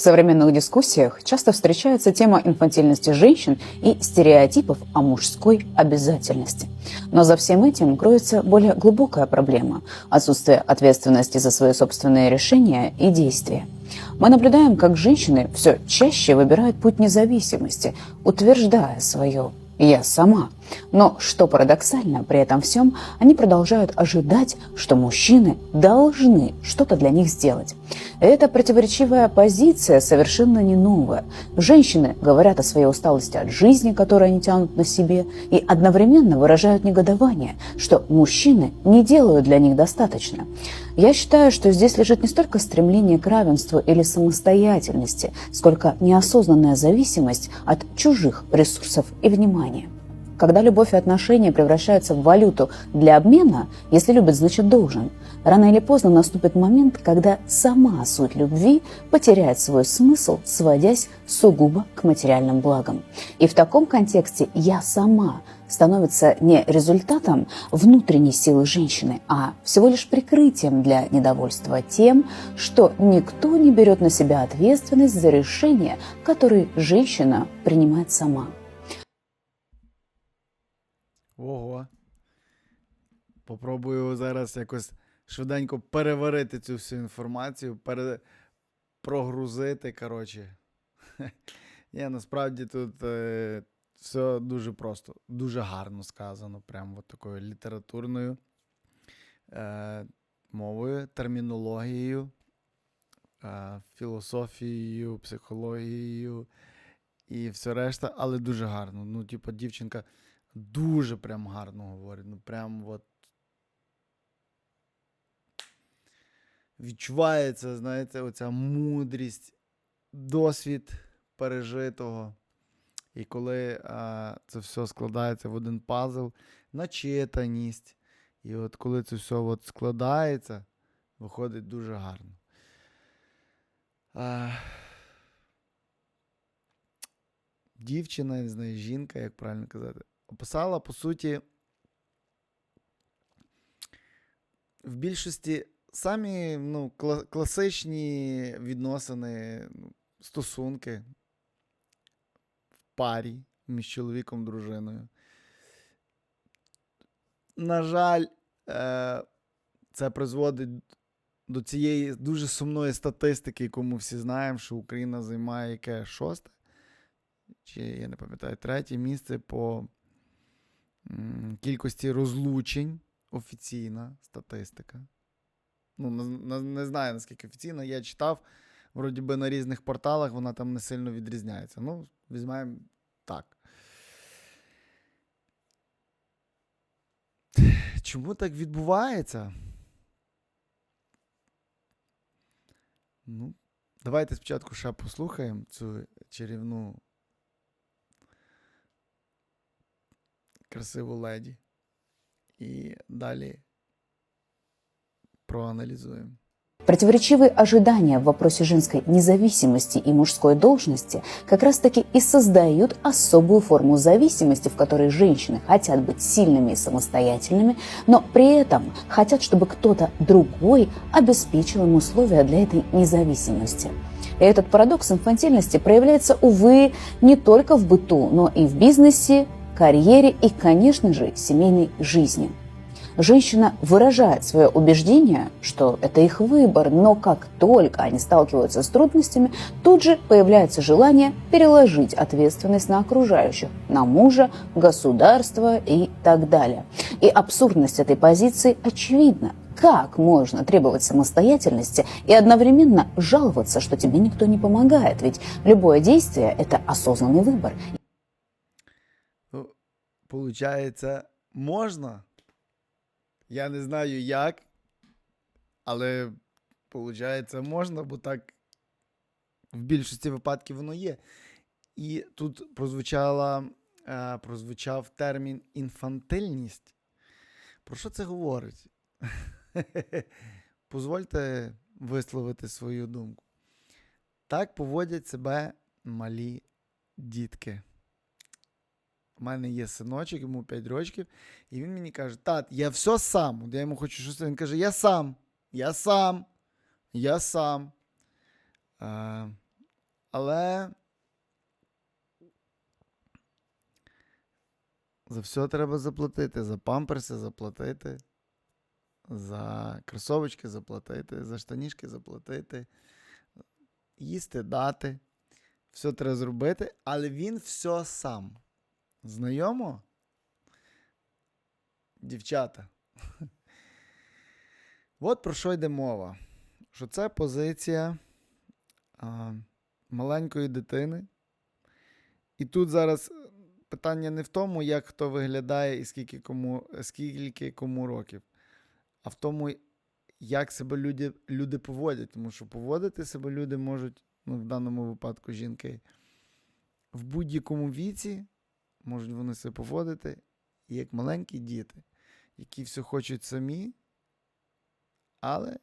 В современных дискуссиях часто встречается тема инфантильности женщин и стереотипов о мужской обязательности. Но за всем этим кроется более глубокая проблема – отсутствие ответственности за свои собственные решения и действия. Мы наблюдаем, как женщины все чаще выбирают путь независимости, утверждая свое «я сама». Но, что парадоксально, при этом всем они продолжают ожидать, что мужчины должны что-то для них сделать. Эта противоречивая позиция совершенно не новая. Женщины говорят о своей усталости от жизни, которую они тянут на себе, и одновременно выражают негодование, что мужчины не делают для них достаточно. Я считаю, что здесь лежит не столько стремление к равенству или самостоятельности, сколько неосознанная зависимость от чужих ресурсов и внимания. Когда любовь и отношения превращаются в валюту для обмена, если любит, значит должен, рано или поздно наступит момент, когда сама суть любви потеряет свой смысл, сводясь сугубо к материальным благам. И в таком контексте «я сама» становится не результатом внутренней силы женщины, а всего лишь прикрытием для недовольства тем, что никто не берет на себя ответственность за решения, которые женщина принимает сама. Ого. Попробую зараз якось швиденько переварити цю всю інформацію, пере... прогрузити. Коротше. Ні, насправді тут е, все дуже просто, дуже гарно сказано, прям от такою літературною е, мовою, термінологією, е, філософією, психологією і все решта, але дуже гарно. Ну, типу, дівчинка дуже прям гарно говорить. Ну, прям от. Відчувається, знаєте, оця мудрість, досвід пережитого. І коли а, це все складається в один пазл, начитаність. І от коли це все от складається, виходить дуже гарно. А, дівчина, не знаю, жінка, як правильно казати, описала, по суті, в більшості самі ну, класичні відносини, ну, стосунки в парі між чоловіком і дружиною. На жаль, е, це призводить до цієї дуже сумної статистики, яку ми всі знаємо, що Україна займає яке шосте, чи я не пам'ятаю, третє місце по кількості розлучень. Офіційна статистика. Ну, не знаю, наскільки офіційна. Я читав, вроді би, на різних порталах вона там не сильно відрізняється. Ну, візьмемо так. Чому так відбувається? Ну, давайте спочатку ще послухаємо цю чарівну красиву леді. І далі проаналізуємо. Противоречивые ожидания в вопросе женской независимости и мужской должности как раз-таки и создают особую форму зависимости, в которой женщины хотят быть сильными и самостоятельными, но при этом хотят, чтобы кто-то другой обеспечил им условия для этой независимости. И этот парадокс инфантильности проявляется, увы, не только в быту, но и в бизнесе, карьере и, конечно же, семейной жизни. Женщина выражает свое убеждение, что это их выбор, но как только они сталкиваются с трудностями, тут же появляется желание переложить ответственность на окружающих, на мужа, государство и так далее. И абсурдность этой позиции очевидна. Как можно требовать самостоятельности и одновременно жаловаться, что тебе никто не помогает? Ведь любое действие – это осознанный выбор. Получається, можна. Я не знаю як, але получається, можна, бо так в більшості випадків воно є. І тут прозвучала, е, прозвучав термін інфантильність. Про що це говорить? Позвольте висловити свою думку. Так поводять себе малі дітки. У мене є синочок, йому 5 років, і він мені каже: Тат, я все сам. От я йому хочу щось. Він каже: Я сам, я сам, я сам. А, Але за все треба заплатити. За памперси заплатити, за кросовочки заплатити, за штанішки заплатити, їсти дати. Все треба зробити, але він все сам. Знайомо? Дівчата. От про що йде мова. Що це позиція а, маленької дитини. І тут зараз питання не в тому, як хто виглядає і скільки кому, скільки кому років, а в тому, як себе люди, люди поводять. Тому що поводити себе люди можуть, ну, в даному випадку жінки, в будь-якому віці можуть вони себе поводити, як маленькі діти, які все хочуть самі, але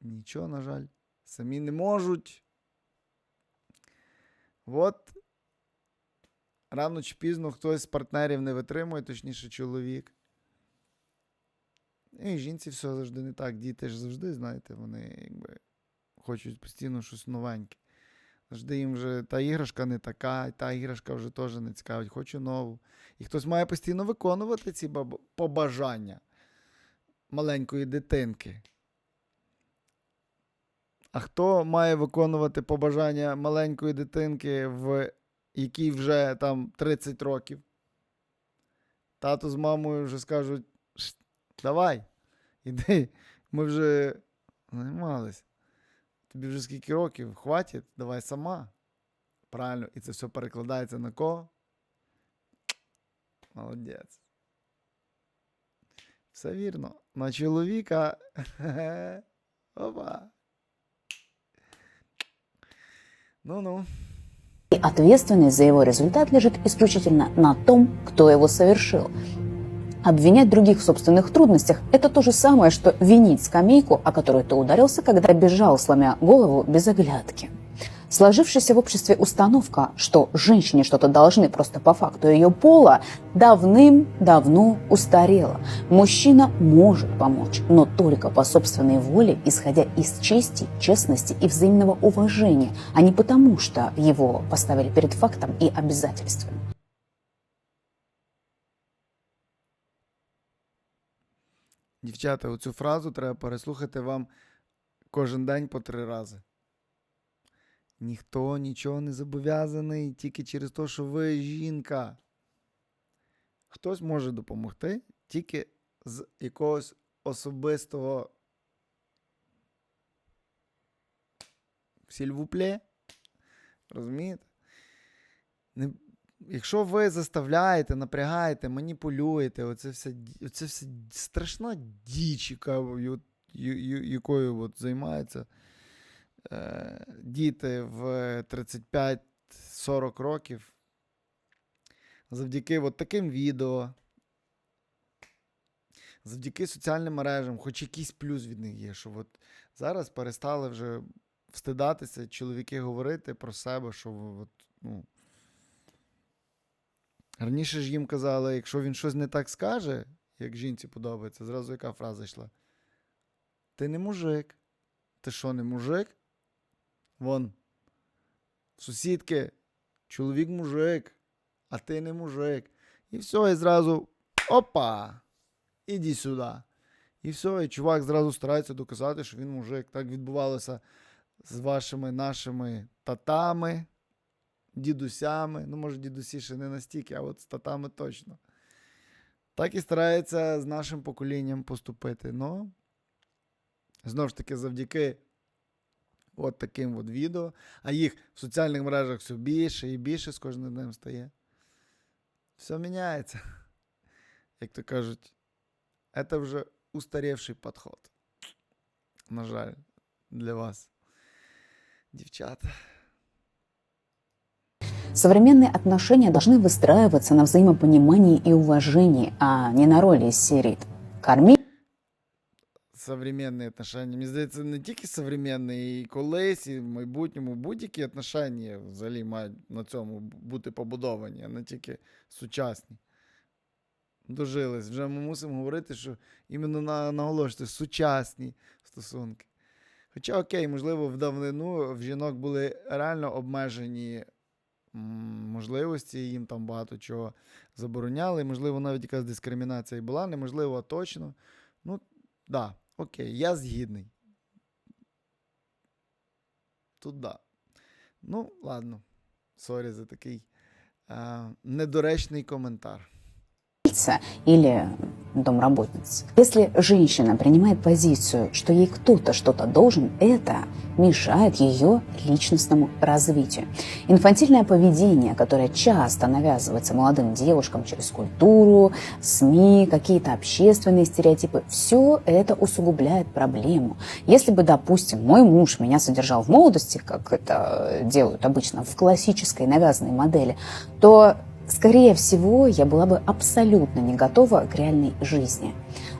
нічого, на жаль, самі не можуть. От рано чи пізно хтось з партнерів не витримує, точніше, чоловік. І жінці все завжди не так. Діти ж завжди, знаєте, вони якби хочуть постійно щось новеньке. Завжди їм вже та іграшка не така, та іграшка вже теж не цікавить, хочу нову. І хтось має постійно виконувати ці побажання маленької дитинки. А хто має виконувати побажання маленької дитинки, в якій вже там 30 років? Тато з мамою вже скажуть: давай, іди, ми вже займалися. Тобі вже скільки років? Хватить, давай сама. Правильно, і це все перекладається на кого? Молодець. Все вірно. На чоловіка. Опа. Ну-ну. И ответственность за его результат лежит исключительно на том, кто его совершил. Обвинять других в собственных трудностях – это то же самое, что винить скамейку, о которую ты ударился, когда бежал, сломя голову без оглядки. Сложившаяся в обществе установка, что женщине что-то должны просто по факту ее пола, давным-давно устарела. Мужчина может помочь, но только по собственной воле, исходя из чести, честности и взаимного уважения, а не потому, что его поставили перед фактом и обязательствами. Дівчата, оцю фразу треба переслухати вам кожен день по три рази. Ніхто нічого не зобов'язаний тільки через те, що ви жінка. Хтось може допомогти тільки з якогось особистого сільвупле. Розумієте? Якщо ви заставляєте, напрягаєте, маніпулюєте, оце все, оце все страшна діч, яка, якою от займаються е, діти в 35-40 років. Завдяки от таким відео, завдяки соціальним мережам, хоч якийсь плюс від них є, що от зараз перестали вже встидатися чоловіки говорити про себе, що от, ну, Раніше ж їм казали, якщо він щось не так скаже, як жінці подобається, зразу яка фраза йшла? Ти не мужик. Ти що, не мужик? Вон. Сусідки, чоловік мужик, а ти не мужик. І все, і зразу опа! Іди сюди. І все, і чувак зразу старається доказати, що він мужик. Так відбувалося з вашими нашими татами дідусями. Ну, може, дідусі ще не настільки, а от з татами точно. Так і старається з нашим поколінням поступити. Ну, знову ж таки, завдяки от таким от відео, а їх в соціальних мережах все більше і більше з кожним днем стає. Все міняється. Як то кажуть, це вже устарівший підход. На жаль, для вас, дівчата. Современные отношения должны выстраиваться на взаимопонимании и уважении, а не на роли из серии «корми современні отношення. Мені здається, не тільки современні, і колись, і в майбутньому будь-які отношення взагалі мають на цьому бути побудовані, а не тільки сучасні. Дожились. Вже ми мусимо говорити, що іменно на, наголошувати сучасні стосунки. Хоча, окей, можливо, в давнину в жінок були реально обмежені м, можливості, їм там багато чого забороняли. Можливо, навіть якась дискримінація була, неможливо, точно. Ну, да, окей, я згідний. Тут да. Ну, ладно. Сорі за такий е, недоречний коментар. или домработницы. Если женщина принимает позицию, что ей кто-то что-то должен, это мешает ее личностному развитию. Инфантильное поведение, которое часто навязывается молодым девушкам через культуру, СМИ, какие-то общественные стереотипы, все это усугубляет проблему. Если бы, допустим, мой муж меня содержал в молодости, как это делают обычно в классической навязанной модели, то Скорее всего, я была бы абсолютно не готова к реальной жизни.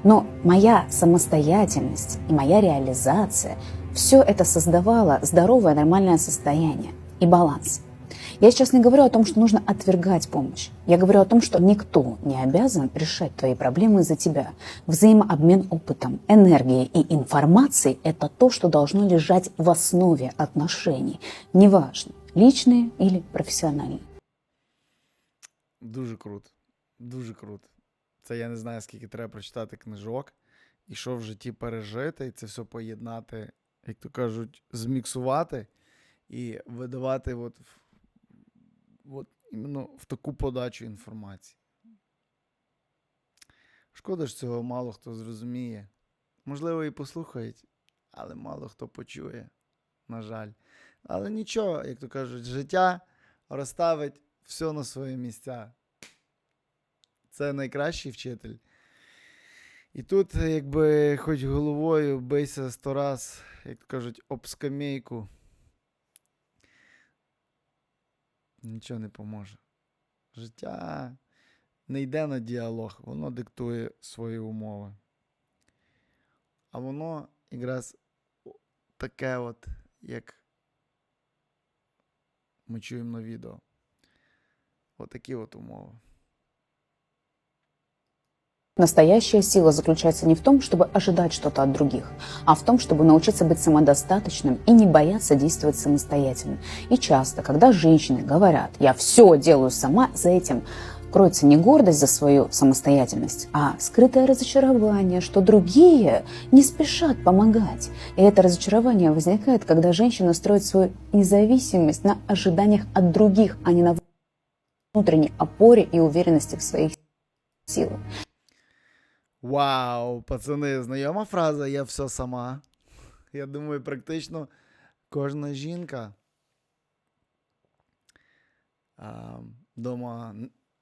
Но моя самостоятельность и моя реализация, все это создавало здоровое нормальное состояние и баланс. Я сейчас не говорю о том, что нужно отвергать помощь. Я говорю о том, что никто не обязан решать твои проблемы за тебя. Взаимообмен опытом, энергией и информацией – это то, что должно лежать в основе отношений. Неважно, личные или профессиональные. Дуже круто. Дуже круто. Це я не знаю, скільки треба прочитати книжок, і що в житті пережити, і це все поєднати, як то кажуть, зміксувати і видавати от, от іменно в таку подачу інформації. Шкода ж цього мало хто зрозуміє. Можливо, і послухають, але мало хто почує, на жаль. Але нічого, як то кажуть, життя розставить все на свої місця. Це найкращий вчитель. І тут, якби хоч головою бийся сто раз, як кажуть, об скамейку. Нічого не поможе. Життя не йде на діалог, воно диктує свої умови. А воно якраз таке, от, як ми чуємо на відео. Отакі от умови. Настоящая сила заключается не в том, чтобы ожидать что-то от других, а в том, чтобы научиться быть самодостаточным и не бояться действовать самостоятельно. И часто, когда женщины говорят «я все делаю сама», за этим кроется не гордость за свою самостоятельность, а скрытое разочарование, что другие не спешат помогать. И это разочарование возникает, когда женщина строит свою независимость на ожиданиях от других, а не на внутренней опоре и уверенности в своих силах. Вау, пацани, знайома фраза Я все сама. Я думаю, практично кожна жінка а, дома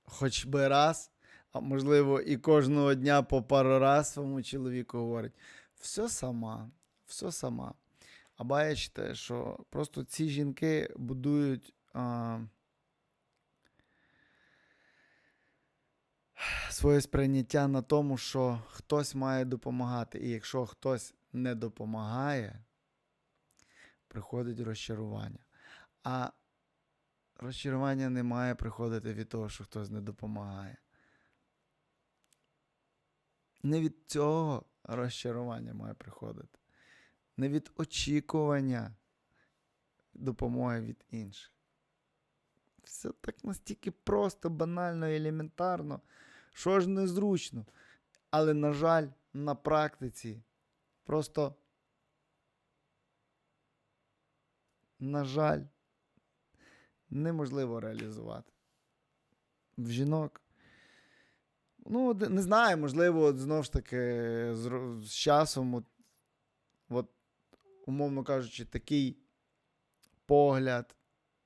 хоч би раз, а можливо, і кожного дня по пару раз своєму чоловіку говорить: все сама, все сама. А бачите, що просто ці жінки будують. А, своє сприйняття на тому, що хтось має допомагати. І якщо хтось не допомагає, приходить розчарування. А розчарування не має приходити від того, що хтось не допомагає. Не від цього розчарування має приходити. Не від очікування допомоги від інших. Все так настільки просто, банально і елементарно. Що ж незручно. Але, на жаль, на практиці просто, на жаль, неможливо реалізувати. В жінок. Ну, не знаю, можливо, от знову ж таки, з, з часом, от, от, умовно кажучи, такий погляд,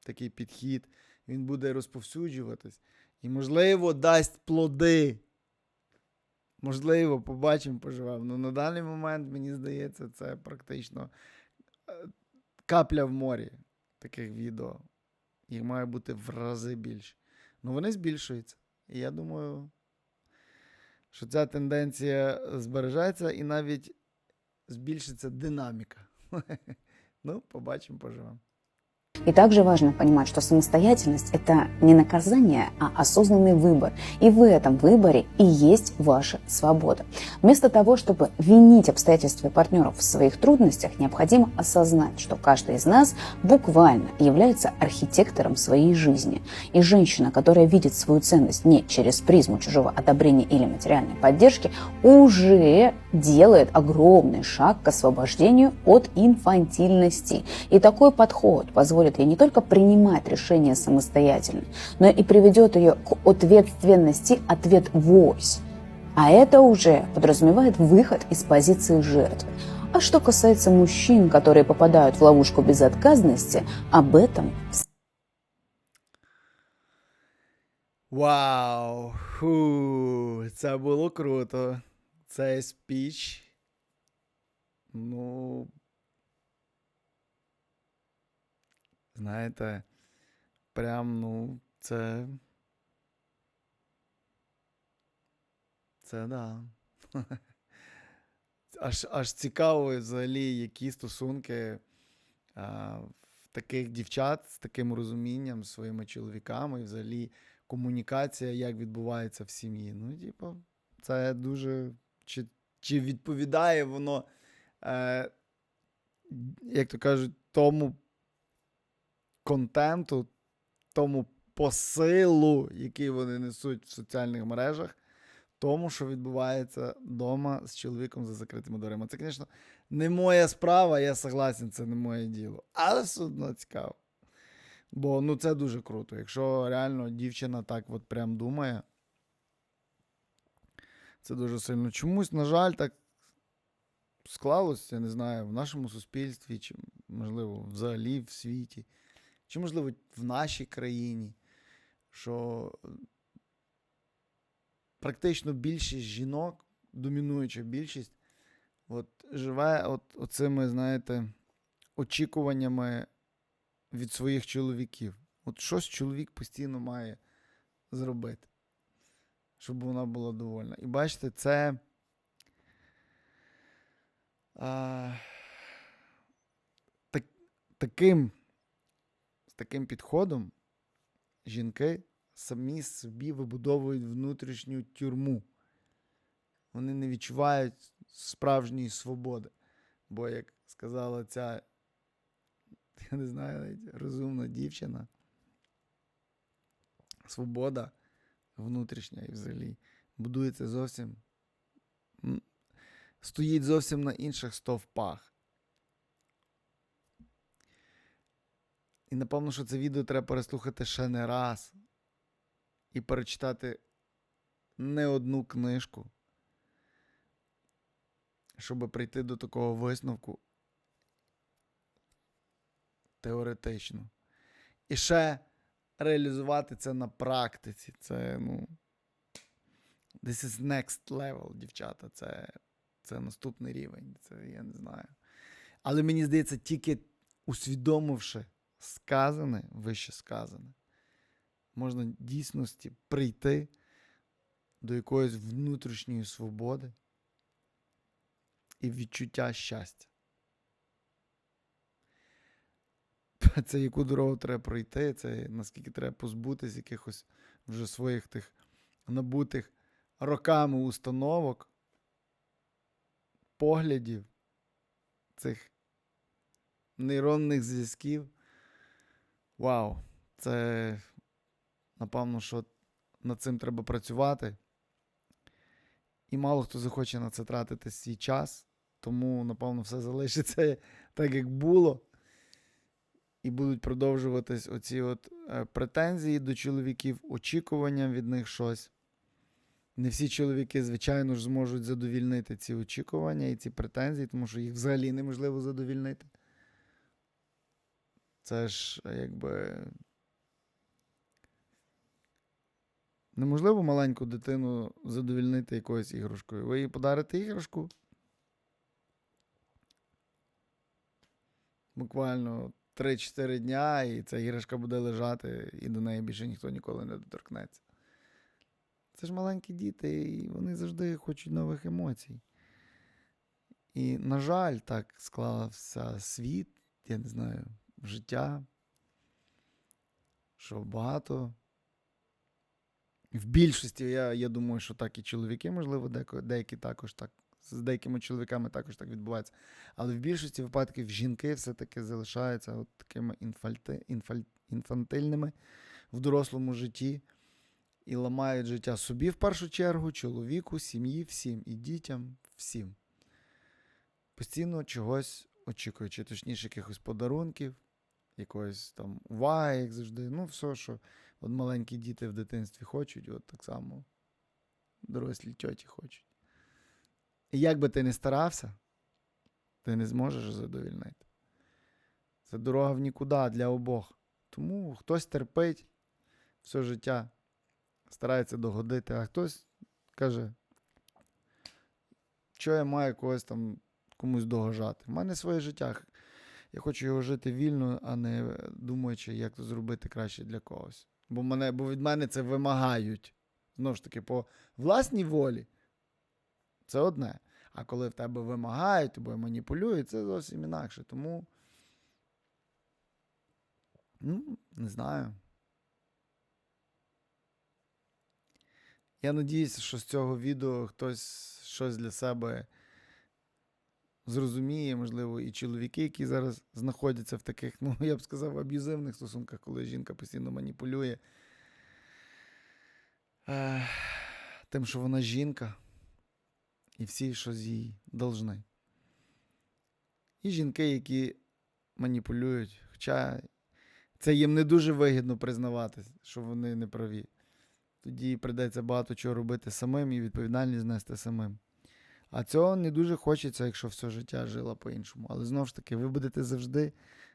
такий підхід, він буде розповсюджуватись. І, можливо, дасть плоди. Можливо, побачимо, поживемо. Ну, на даний момент, мені здається, це практично е, капля в морі таких відео. Їх має бути в рази більше. Ну, вони збільшуються. І я думаю, що ця тенденція збережеться і навіть збільшиться динаміка. Ну, побачимо, поживемо. И также важно понимать, что самостоятельность – это не наказание, а осознанный выбор. И в этом выборе и есть ваша свобода. Вместо того, чтобы винить обстоятельства и партнеров в своих трудностях, необходимо осознать, что каждый из нас буквально является архитектором своей жизни. И женщина, которая видит свою ценность не через призму чужого одобрения или материальной поддержки, уже делает огромный шаг к освобождению от инфантильности. И такой подход позволит ей не только принимать решения самостоятельно, но и приведет ее к ответственности ответ «вось». А это уже подразумевает выход из позиции жертвы. А что касается мужчин, которые попадают в ловушку безотказности, об этом Вау! Фу, це було круто. Цей спіч. Ну. Знаєте, прям, ну, це. Це да. Аж, аж цікаво взагалі, які стосунки а, в таких дівчат з таким розумінням своїми чоловіками, і взагалі комунікація, як відбувається в сім'ї. Ну, типу, це дуже. Чи, чи відповідає воно, е, як то кажуть, тому контенту, тому посилу, який вони несуть в соціальних мережах, тому, що відбувається вдома з чоловіком за закритими дверима. Це, звісно, не моя справа, я согласен, це не моє діло. Але все одно цікаво. Бо ну це дуже круто. Якщо реально дівчина так от прям думає, це дуже сильно. Чомусь, на жаль, так склалося, я не знаю, в нашому суспільстві, чи, можливо, взагалі в світі, чи, можливо, в нашій країні, що практично більшість жінок, домінуюча більшість, от живе от, оцими, знаєте, очікуваннями від своїх чоловіків. От щось чоловік постійно має зробити, щоб вона була довольна. І бачите, це. А, так, таким, таким підходом жінки самі собі вибудовують внутрішню тюрму. Вони не відчувають справжньої свободи. Бо, як сказала ця я не знаю, навіть розумна дівчина. Свобода внутрішня і взагалі будується зовсім. Стоїть зовсім на інших стовпах. І напевно, що це відео треба переслухати ще не раз і перечитати не одну книжку, щоб прийти до такого висновку теоретично. І ще реалізувати це на практиці. Це, ну. This is next level, дівчата. Це, це наступний рівень. Це я не знаю. Але мені здається, тільки усвідомивши сказане, вище сказане, можна в дійсності прийти до якоїсь внутрішньої свободи і відчуття щастя. це яку дорогу треба пройти, це наскільки треба позбутися якихось вже своїх тих набутих роками установок, поглядів, цих нейронних зв'язків. Вау! Це, напевно, що над цим треба працювати. І мало хто захоче на це тратити свій час, тому, напевно, все залишиться так, як було. І будуть продовжуватись оці от е, претензії до чоловіків, очікування від них щось. Не всі чоловіки, звичайно ж, зможуть задовільнити ці очікування і ці претензії, тому що їх взагалі неможливо задовільнити. Це ж е, якби. Неможливо маленьку дитину задовільнити якоюсь іграшкою. Ви їй подарите іграшку. Буквально 3-4 дня, і ця іграшка буде лежати, і до неї більше ніхто ніколи не доторкнеться. Це ж маленькі діти, і вони завжди хочуть нових емоцій. І, на жаль, так склався світ, я не знаю, життя, що багато. В більшості, я, я думаю, що так і чоловіки, можливо, деякі також так. З деякими чоловіками також так відбувається. Але в більшості випадків жінки все-таки залишаються от такими інфальти, інфаль, інфантильними в дорослому житті і ламають життя собі в першу чергу, чоловіку, сім'ї, всім, і дітям, всім. Постійно чогось очікуючи, точніше, якихось подарунків, якоїсь там уваги, як завжди. Ну, все, що от маленькі діти в дитинстві хочуть, от так само дорослі тьоті хочуть. І як би ти не старався, ти не зможеш задовільнити. Це дорога в нікуди для обох. Тому хтось терпить все життя, старається догодити, а хтось каже, що я маю когось там комусь догоджати. У мене своє життя. Я хочу його жити вільно, а не думаючи, як то зробити краще для когось. Бо, мене, бо від мене це вимагають. Знову ж таки, по власній волі. Це одне. А коли в тебе вимагають, тобою маніпулюють, це зовсім інакше. Тому. Ну, не знаю. Я надіюся, що з цього відео хтось щось для себе зрозуміє, можливо, і чоловіки, які зараз знаходяться в таких, ну, я б сказав, аб'юзивних стосунках, коли жінка постійно маніпулює тим, що вона жінка, і всі щось їй должны. І жінки, які маніпулюють, хоча це їм не дуже вигідно признаватись, що вони не праві. Тоді прийдеться багато чого робити самим і відповідальність нести самим. А цього не дуже хочеться, якщо все життя жила по-іншому. Але знову ж таки, ви будете завжди,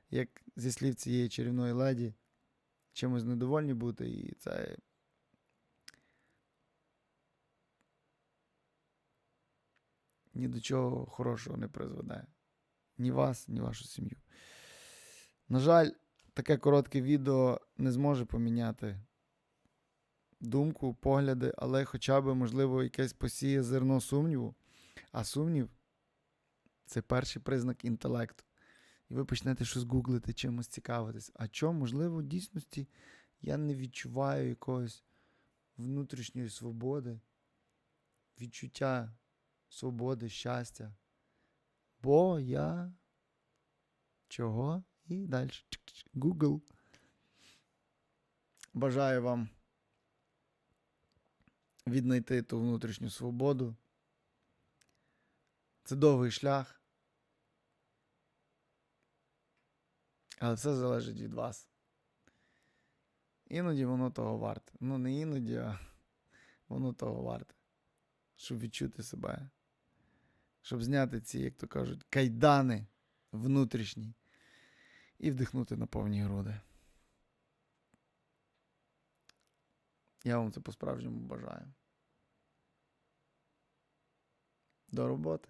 як зі слів цієї чарівної леді, чимось недовольні бути, і це. Ні до чого хорошого не призведе. Ні вас, ні вашу сім'ю. На жаль, таке коротке відео не зможе поміняти думку, погляди, але хоча б, можливо, якесь посіє зерно сумніву. А сумнів це перший признак інтелекту. І ви почнете щось гуглити, чимось цікавитись. А чому, можливо, в дійсності я не відчуваю якогось внутрішньої свободи, відчуття свободи, щастя. Бо я чого? І далі. Google. Бажаю вам віднайти ту внутрішню свободу. Це довгий шлях. Але все залежить від вас. Іноді воно того варте. Ну, не іноді, а воно того варте. Щоб відчути себе. Щоб зняти ці, як то кажуть, кайдани внутрішні і вдихнути на повні груди. Я вам це по-справжньому бажаю. До роботи.